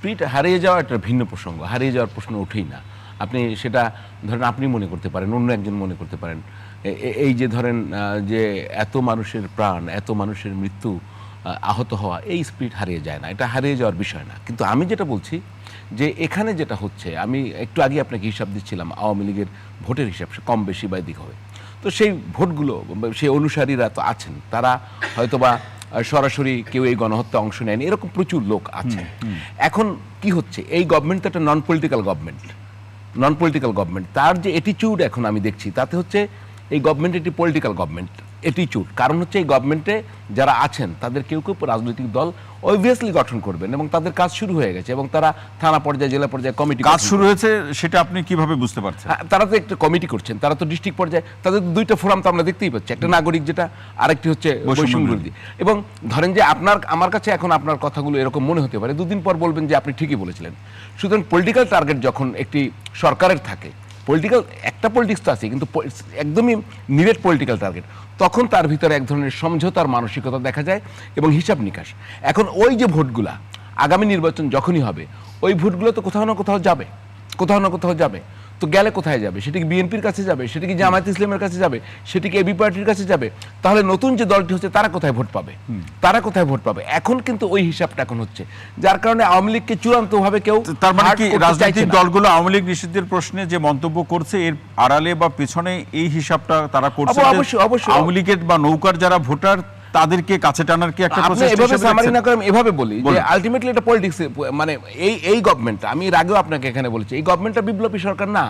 Speed হারিয়ে যাওয়া একটা ভিন্ন প্রসঙ্গ। হারিয়ে যাওয়ার প্রশ্ন ওঠেই না। আপনি সেটা ধরেন আপনি মনে করতে পারেন, অন্য একজন মনে করতে পারেন। এই যে ধরেন যে এত মানুষের প্রাণ, এত মানুষের মৃত্যু আহত হওয়া, এই স্পিড হারিয়ে যায় না। এটা হারিয়ে যাওয়ার বিষয় না। কিন্তু আমি যেটা বলছি যে এখানে যেটা হচ্ছে, আমি একটু আগে আপনাকে হিসাব দিচ্ছিলাম, আওয়ামী লীগের ভোটের হিসাব কম বেশি বা এদিক হবে। তো সেই ভোটগুলো, সেই অনুসারীরা তো আছেন। তারা হয়তোবা সরাসরি কেউ এই গণহত্যা অংশ নেয়নি। এরকম প্রচুর লোক আছে। এখন কি হচ্ছে? এই গভর্নমেন্ট তো একটা non political government non political government তার যে অ্যাটিচিউড এখন আমি দেখছি তাতে হচ্ছে এই গভর্নমেন্ট একটি পলিটিক্যাল গভর্নমেন্ট অ্যাটিচিউড কারণ হচ্ছে এই গভর্নমেন্টে যারা আছেন তাদের কেউ কেউ রাজনৈতিক দল অবভিয়াসলি গঠন করবেন এবং তাদের কাজ শুরু হয়ে গেছে এবং তারা থানা পর্যায়ে জেলা পর্যায়ে কমিটি কাজ শুরু হয়েছে সেটা আপনি কীভাবে বুঝতে পারছেন? হ্যাঁ, তারা তো একটা কমিটি করছেন তারা তো ডিস্ট্রিক্ট পর্যায়ে তাদের দুইটা ফোরাম তো আমরা দেখতেই পাচ্ছি। একটা নাগরিক যেটা আরেকটি হচ্ছে বৈষম্য এবং ধরেন যে আপনার আমার কাছে এখন আপনার কথাগুলো এরকম মনে হতে পারে দুদিন পর বলবেন যে আপনি ঠিকই বলেছিলেন। সুতরাং পলিটিক্যাল টার্গেট যখন একটি সরকারের থাকে পলিটিক্যাল একটা পলিটিক্স তো আছে কিন্তু একদমই নিরেট পলিটিক্যাল টার্গেট তখন তার ভিতরে এক ধরনের সমঝোতার মানসিকতা দেখা যায় এবং হিসাব নিকাশ। এখন ওই যে ভোটগুলা, আগামী নির্বাচন যখনই হবে, ওই ভোটগুলো তো কোথাও না কোথাও যাবে, কোথাও না কোথাও যাবে। তো গেলে কোথায় যাবে? সেটা কি বিএনপির কাছে যাবে? সেটা কি জামায়াত ইসলামের কাছে যাবে? সেটা কি এবি পার্টির কাছে যাবে? তাহলে নতুন যে দলটি হচ্ছে তারা কোথায় ভোট পাবে? তারা কোথায় ভোট পাবে? এখন কিন্তু ওই হিসাবটা এখন হচ্ছে। যার কারণে আওয়ামী লীগকে চূড়ান্তভাবে কেউ তার মানে কি রাজনৈতিক। দলগুলো আওয়ামী লীগ নিষিদ্ধের প্রশ্নে যে মন্তব্য করছে এর আড়ালে বা পেছনে এই হিসাবটা তারা করছে অবশ্যই, অবশ্যই। আওয়ামী লীগের বা নৌকার যারা ভোটার তাদেরকে কাছে টানার কি একটা প্রসেস এভাবে সামারি না করে এভাবে বলি যে আলটিমেটলি এটা পলিটিক্স মানে এই এই গভর্নমেন্টটা আমি এর আগেও আপনাকে এখানে বলেছি এই গভর্নমেন্টটা বিপ্লবী সরকার না।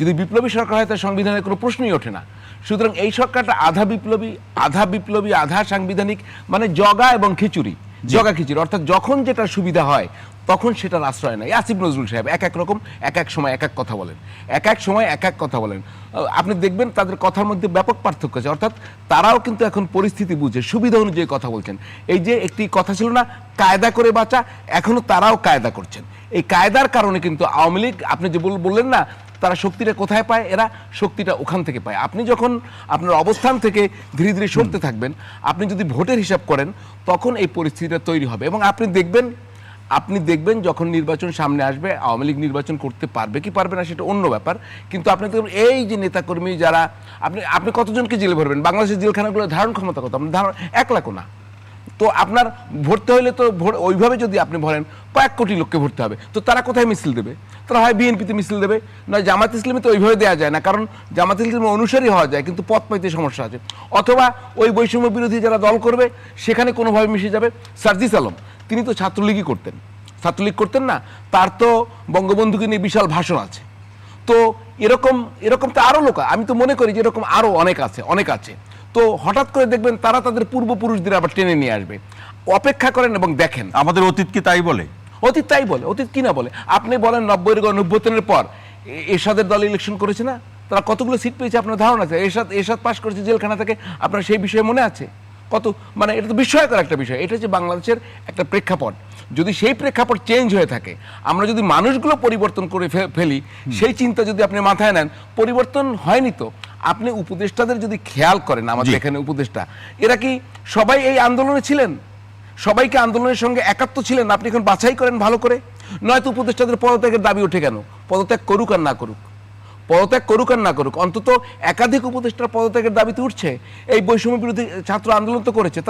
যদি বিপ্লবী সরকার হয় তার সংবিধানের কোনো প্রশ্নই ওঠে না। সুতরাং এই সরকারটা আধা বিপ্লবী আধা বিপ্লবী আধা সাংবিধানিক মানে জগা এবং খিচুড়ি। জগা খিচুড়ি, অর্থাৎ যখন যেটা সুবিধা হয়, তখন সেটার আশ্রয় নেয়। আসিফ নজরুল সাহেব, এক এক রকম, এক এক সময় এক এক কথা বলেন। এক এক সময় এক এক কথা বলেন। আপনি দেখবেন তাদের কথার মধ্যে ব্যাপক পার্থক্য আছে। অর্থাৎ তারাও কিন্তু এখন পরিস্থিতি বুঝে, সুবিধা অনুযায়ী কথা বলছেন। এই যে একটি কথা ছিল না, কায়দা করে বাঁচা, এখনও তারাও কায়দা করছেন। এই কায়দার কারণে কিন্তু আওয়ামী লীগ, আপনি যে বল- বললেন না তারা শক্তিটা কোথায় পায়? এরা শক্তিটা ওখান থেকে পায়। আপনি যখন আপনার অবস্থান থেকে ধীরে ধীরে সরতে থাকবেন আপনি যদি ভোটের হিসাব করেন তখন এই পরিস্থিতিটা তৈরি হবে এবং আপনি দেখবেন আপনি দেখবেন যখন নির্বাচন সামনে আসবে আওয়ামী লীগ নির্বাচন করতে পারবে কি পারবে না সেটা অন্য ব্যাপার। কিন্তু আপনি দেখবেন এই যে নেতাকর্মী যারা আপনি আপনি কতজনকে জেলে ভরবেন? বাংলাদেশের জেলখানাগুলো ধারণ ক্ষমতা কত? আপনার ধারণ এক লাখও না। তো আপনার ভরতে হলে তো ওইভাবে যদি আপনি ভরেন, কয়েক কোটি লোককে ভরতে হবে। তো তারা কোথায় মিছিল দেবে? তারা হয় বিএনপিতে মিছিল দেবে, নয় জামাত ইসলামে তো ওইভাবে দেওয়া যায় না, কারণ জামাত ইসলামের অনুসারী হওয়া যায়, কিন্তু পথ পাইতে সমস্যা আছে। অথবা ওই বৈষম্য বিরোধী যারা দল করবে, সেখানে কোনোভাবে মিশে যাবে। সার্জিস আলম, তিনি তো ছাত্রলীগই করতেন। ছাত্রলীগ করতেন না, তার তো বঙ্গবন্ধুকে নিয়ে বিশাল ভাষণ আছে। তো এরকম এরকম তো আরও লোক আমি তো মনে করি যে এরকম আরও অনেক আছে অনেক আছে। তো হঠাৎ করে দেখবেন তারা তাদের পূর্বপুরুষদের আবার টেনে নিয়ে আসবে। অপেক্ষা করেন এবং দেখেন। আমাদের অতীত কি তাই বলে? অতীত তাই বলে অতীত কি না বলে? আপনি বলেন নব্বই নব্বইতের পর এরশাদের দল ইলেকশন করেছে না? তারা কতগুলো সিট পেয়েছে আপনার ধারণা আছে? এরশাদ এরশাদ পাশ করেছে জেলখানা থেকে আপনার সেই বিষয়ে মনে আছে? কত মানে এটা তো বিস্ময়কর একটা বিষয়। এটা হচ্ছে বাংলাদেশের একটা প্রেক্ষাপট। যদি সেই প্রেক্ষাপট চেঞ্জ হয়ে থাকে আমরা যদি মানুষগুলো পরিবর্তন করে ফে- ফেলি সেই চিন্তা যদি আপনি মাথায় নেন পরিবর্তন হয়নি তো? আপনি উপদেষ্টাদের যদি খেয়াল করেন আমাদের এখানে উপদেষ্টা এরা কি সবাই এই আন্দোলনে ছিলেন? সবাইকে আন্দোলনের সঙ্গে একাত্ম ছিলেন? আপনি এখন বাছাই করেন ভালো করে? নয়তো উপদেষ্টাদের পদত্যাগের দাবি ওঠে কেন? পদত্যাগ করুক আর না করুক। পদত্যাগ করুক আর না করুক অন্তত একাধিক উপদেষ্টার পদত্যাগের দাবিতে উঠছে। এই বৈষম্য বিরোধী ছাত্র আন্দোলন তো করেছে।